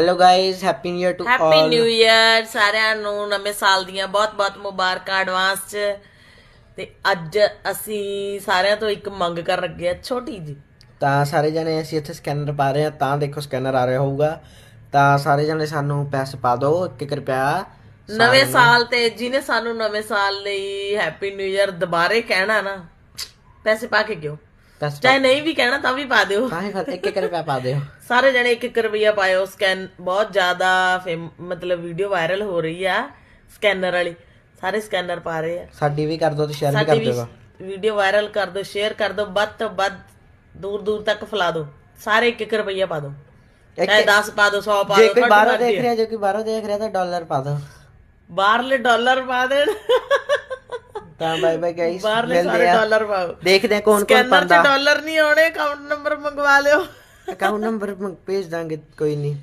Hello guys happy New Year to happy all New Year ਸਾਰਿਆਂ ਨੂੰ ਨਵੇਂ ਸਾਲ ਦੀਆਂ ਬਹੁਤ-ਬਹੁਤ ਮੁਬਾਰਕਾਂ ਐਡਵਾਂਸ ਚ। ਤੇ ਅੱਜ ਅਸੀਂ ਸਾਰਿਆਂ ਤੋਂ ਇੱਕ ਮੰਗ ਕਰ ਲੱਗੇ ਆ ਛੋਟੀ ਜੀ ਤਾਂ ਸਾਰੇ ਜਣੇ ਅਸੀਂ ਇੱਥੇ ਸਕੈਨਰ ਪਾ ਰਹੇ ਹਾਂ ਤਾਂ ਦੇਖੋ ਸਕੈਨਰ ਆ ਰਿਹਾ ਹੋਊਗਾ। ਤਾਂ ਸਾਰੇ ਜਣੇ ਸਾਨੂੰ ਪੈਸੇ ਪਾ ਦਿਓ 1 ਰੁਪਿਆ ਨਵੇਂ ਸਾਲ ਤੇ ਜਿਹਨੇ ਸਾਨੂੰ ਨਵੇਂ ਸਾਲ ਲਈ ਹੈਪੀ ਨਿਊ ਇਅਰ ਦੁਬਾਰੇ ਕਹਿਣਾ ਨਾ ਪੈਸੇ ਪਾ ਕੇ ਪੈਸੇ ਚਾਹੇ ਨਹੀਂ ਵੀ ਕਹਿਣਾ ਤਾਂ ਵੀ ਪਾ ਦਿਓ। ਤਾਂ ਹੀ ਫਿਰ 1 ਰੁਪਿਆ ਪਾ ਦਿਓ। ਸਾਰੇ ਜਣੇ ਇੱਕ ਇੱਕ ਰੁਪਈਆ ਪਾਇਓ। ਸਕੈਨ ਬਹੁਤ ਜ਼ਿਆਦਾ ਮਤਲਬ ਵੀਡੀਓ ਵਾਇਰਲ ਹੋ ਰਹੀ ਆ ਸਕੈਨਰ ਵਾਲੀ। ਸਾਰੇ ਸਕੈਨਰ ਪਾ ਰਹੇ ਆ। ਸਾਡੀ ਵੀ ਕਰ ਦਿਓ ਤੇ ਸ਼ੇਅਰ ਵੀ ਕਰ ਦਿਓ ਵੀਡੀਓ ਵਾਇਰਲ ਕਰ ਦਿਓ ਸ਼ੇਅਰ ਕਰ ਦਿਓ ਵੱਧ ਤੋਂ ਵੱਧ ਦੂਰ ਦੂਰ ਤੱਕ ਫੈਲਾ ਦਿਓ। ਸਾਰੇ ਇੱਕ ਇੱਕ ਰੁਪਈਆ ਪਾ ਦਿਓ। ਚਾਹੇ 10 ਪਾ ਦਿਓ 100 ਪਾ ਜੇ ਦਿਓ ਕੋਈ ਤੁਹਾਡੀ ਬਾਹਰੋਂ ਦੇਖ। ਰਿਹਾ ਜੇ ਕੋਈ ਬਾਹਰੋਂ ਦੇਖ ਰਿਹਾ ਤਾਂ ਡਾਲਰ ਪਾ ਦਿਓ। ਬਾਹਰਲੇ ਡਾਲਰ ਪਾ ਦੇਣ। ਤਾਂ ਬਾਏ ਬਾਏ ਗਾਇਸ ਬਾਹਰਲੇ ਸਾਰੇ ਡਾਲਰ ਪਾਓ ਦੇਖਦੇ ਆ ਕੌਣ ਕੌਣ ਸਕੈਨਰ 'ਚ ਡਾਲਰ ਨਹੀਂ ਆਉਣੇ ਅਕਾਊਂਟ ਨੰਬਰ ਮੰਗਵਾ ਲਿਓ। ਅਕਾਊਂਟ ਨੰਬਰ ਭੇਜ ਦਾਂਗੇ ਕੋਈ ਨਹੀਂ।